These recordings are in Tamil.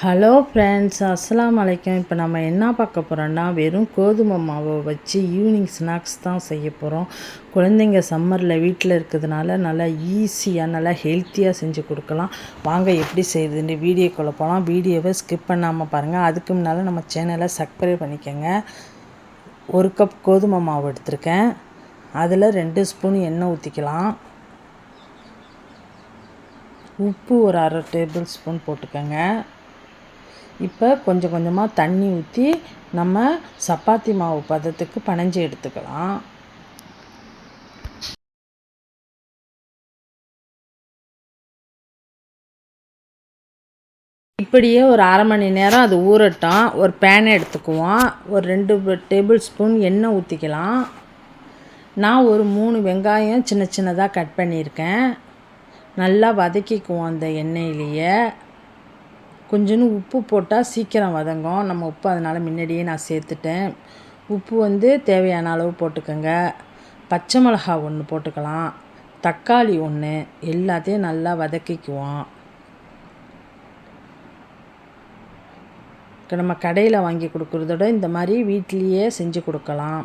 ஹலோ ஃப்ரெண்ட்ஸ் அஸ்லாம் வலைக்கம் இப்போ நம்ம என்ன பார்க்க போகிறோன்னா வெறும் கோதுமை மாவை வச்சு ஈவினிங் ஸ்நாக்ஸ் தான் செய்ய போகிறோம் குழந்தைங்க சம்மரில் வீட்டில் இருக்கிறதுனால நல்லா ஈஸியாக நல்லா ஹெல்த்தியாக செஞ்சு கொடுக்கலாம். வாங்க எப்படி செய்யுதுன்னு வீடியோக்குள்ளே போகலாம் வீடியோவை ஸ்கிப் பண்ணாமல் பாருங்கள் அதுக்கு முன்னால் நம்ம சேனலை சப்ஸ்கிரைப் பண்ணிக்கோங்க. ஒரு கப் கோதுமை மாவு எடுத்திருக்கேன். அதில் ரெண்டு ஸ்பூன் எண்ணெய் ஊற்றிக்கலாம் உப்பு ஒரு அரை டேபிள் ஸ்பூன் போட்டுக்கோங்க. இப்போ கொஞ்சம் கொஞ்சமாக தண்ணி ஊற்றி நம்ம சப்பாத்தி மாவு பதத்துக்கு பனைஞ்சு எடுத்துக்கலாம். இப்படியே ஒரு அரை மணி நேரம் அது ஊறட்டும். ஒரு பேனை எடுத்துக்குவோம். ஒரு ரெண்டு டேபிள் ஸ்பூன் எண்ணெய் ஊற்றிக்கலாம் நான் ஒரு மூணு வெங்காயம் சின்ன சின்னதாக கட் பண்ணியிருக்கேன். நல்லா வதக்கிக்குவோம் அந்த எண்ணெயிலேயே. கொஞ்சோண்டு உப்பு போட்டால் சீக்கிரம் வதங்கும். நம்ம உப்பு அதனால் முன்னாடியே நான் சேர்த்துட்டேன். உப்பு வந்து தேவையான அளவு போட்டுக்கோங்க. பச்சை மிளகா ஒன்று போட்டுக்கலாம். தக்காளி ஒன்று எல்லாத்தையும் நல்லா வதக்கிக்குவோம். இப்போ நம்ம கடையில் வாங்கி கொடுக்குறதோட இந்த மாதிரி வீட்லேயே செஞ்சு கொடுக்கலாம்.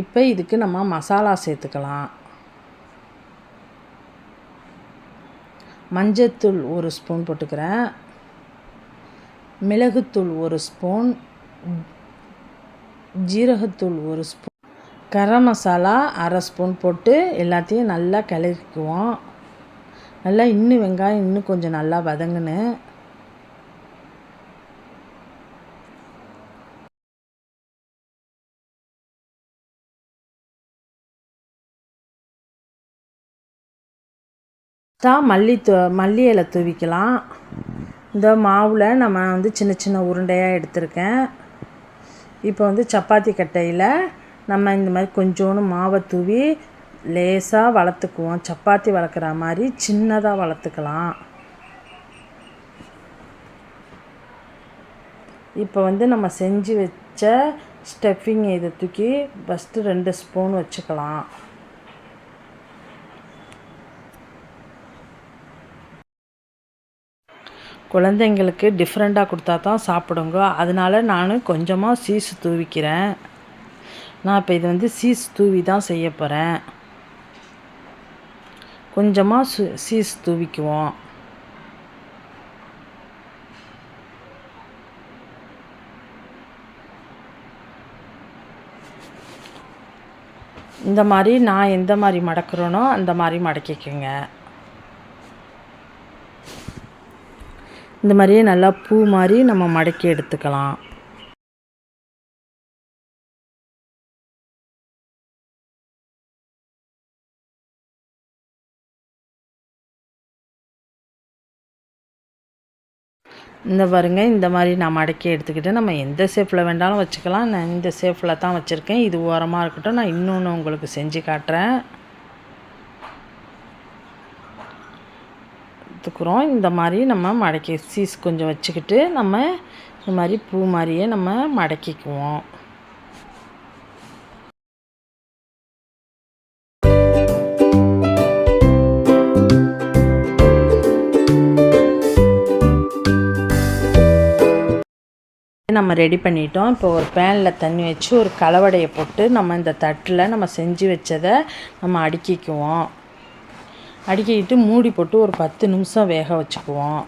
இப்போ இதுக்கு நம்ம மசாலா சேர்த்துக்கலாம். மஞ்சத்தூள் ஒரு ஸ்பூன் போட்டுக்கிறேன். மிளகுத்தூள் ஒரு ஸ்பூன். ஜீரகத்தூள் ஒரு ஸ்பூன். கரம் மசாலா அரை ஸ்பூன் போட்டு எல்லாத்தையும் நல்லா கிளறிக்குவோம். நல்லா இன்னும் வெங்காயம் இன்னும் கொஞ்சம் நல்லா வதங்கினேன். தான் மல்லி தூ மல்லி இலை தூவிக்கலாம். இந்த மாவில் நம்ம வந்து சின்ன சின்ன உருண்டையாக எடுத்திருக்கேன். இப்போ வந்து சப்பாத்தி கட்டையில் நம்ம இந்த மாதிரி கொஞ்சோண்டு மாவை தூவி லேசாக வளர்த்துக்குவோம். சப்பாத்தி வளர்க்குற மாதிரி சின்னதாக வளர்த்துக்கலாம். இப்போ வந்து நம்ம செஞ்சு வச்ச ஸ்டஃபிங் இதை தூக்கி ஃபஸ்ட்டு ரெண்டு ஸ்பூன் வச்சுக்கலாம். குழந்தைங்களுக்கு டிஃப்ரெண்ட்டாக கொடுத்தா தான் சாப்பிடுங்க. அதனால நான் கொஞ்சமாக சீஸ் தூவிக்கிறேன். நான் இப்போ இது வந்து சீஸ் தூவி தான் செய்ய போகிறேன் கொஞ்சமாக சு சீஸ் தூவிக்குவோம். இந்த மாதிரி நான் எந்த மாதிரி மடக்கிறேனோ அந்த மாதிரி மடக்கிக்கோங்க. இந்த மாதிரியே நல்லா பூ மாதிரி நம்ம மடக்கி எடுத்துக்கலாம். இந்த பாருங்க இந்த மாதிரி நான் மடக்கி எடுத்துக்கிட்டு நம்ம எந்த ஷேப்பில் வேண்டாலும் வச்சுக்கலாம். நான் இந்த ஷேப்பில் தான் வச்சுருக்கேன். இது ஓரமாக இருக்கட்டும். நான் இன்னொன்று உங்களுக்கு செஞ்சு காட்டுறேன். எடுத்துக்கிறோம். இந்த மாதிரி நம்ம மடக்கி சீஸ் கொஞ்சம் வச்சுக்கிட்டு நம்ம இந்த மாதிரி பூ மாதிரியே நம்ம மடக்கிக்குவோம். நம்ம ரெடி பண்ணிட்டோம். இப்போ ஒரு பேனில் தண்ணி வச்சு ஒரு கலவடையை போட்டு நம்ம இந்த தட்டில் நம்ம செஞ்சு வச்சதை நம்ம அடுக்கிக்குவோம். அடிக்கிட்டு மூடி போட்டு ஒரு பத்து நிமிஷம் வேக வச்சுக்குவோம்.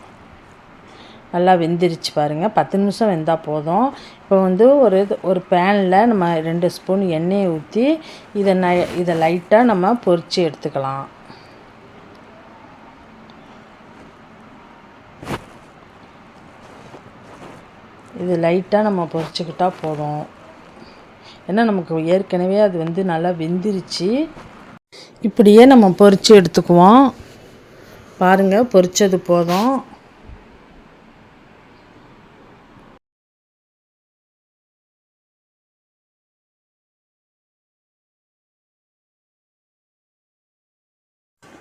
நல்லா வெந்துருச்சு பாருங்கள் பத்து நிமிஷம் வெந்தால் போதும். இப்போ வந்து ஒரு ஒரு பேனில் நம்ம ரெண்டு ஸ்பூன் எண்ணெயை ஊற்றி இதை ந இதை லைட்டாக நம்ம பொறிச்சு எடுத்துக்கலாம். இது லைட்டாக நம்ம பொறிச்சுக்கிட்டால் போதும். ஏன்னா நமக்கு ஏற்கனவே அது வந்து நல்லா வெந்துருச்சு. இப்படியே நம்ம பொறிச்சு எடுத்துக்குவோம். பாருங்கள் பொறிச்சது போதும்.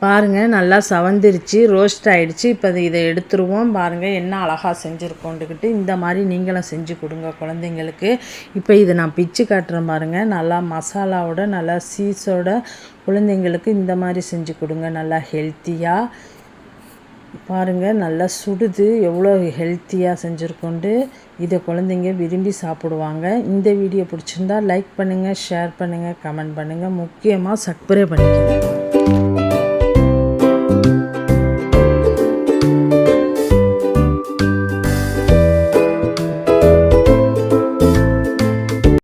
பாருங்கள் நல்லா சவந்திருச்சு ரோஸ்ட் ஆகிடுச்சு இப்போ இதை எடுத்துருவோம். பாருங்கள் என்ன அழகாக செஞ்சுருக்கோண்டுக்கிட்டு இந்த மாதிரி நீங்களும் செஞ்சு கொடுங்க குழந்தைங்களுக்கு. இப்போ இதை நான் பிச்சு காட்டுறேன் பாருங்கள் நல்லா மசாலாவோட நல்லா சீஸோட குழந்தைங்களுக்கு இந்த மாதிரி செஞ்சு கொடுங்க. நல்லா ஹெல்த்தியாக பாருங்கள் நல்லா சுடுது. எவ்வளோ ஹெல்த்தியாக செஞ்சுருக்கோண்டு இதை குழந்தைங்க விரும்பி சாப்பிடுவாங்க. இந்த வீடியோ பிடிச்சிருந்தா லைக் பண்ணுங்கள் ஷேர் பண்ணுங்கள் கமெண்ட் பண்ணுங்கள் முக்கியமாக சப்ஸ்கிரைப் பண்ணிக்கோங்க.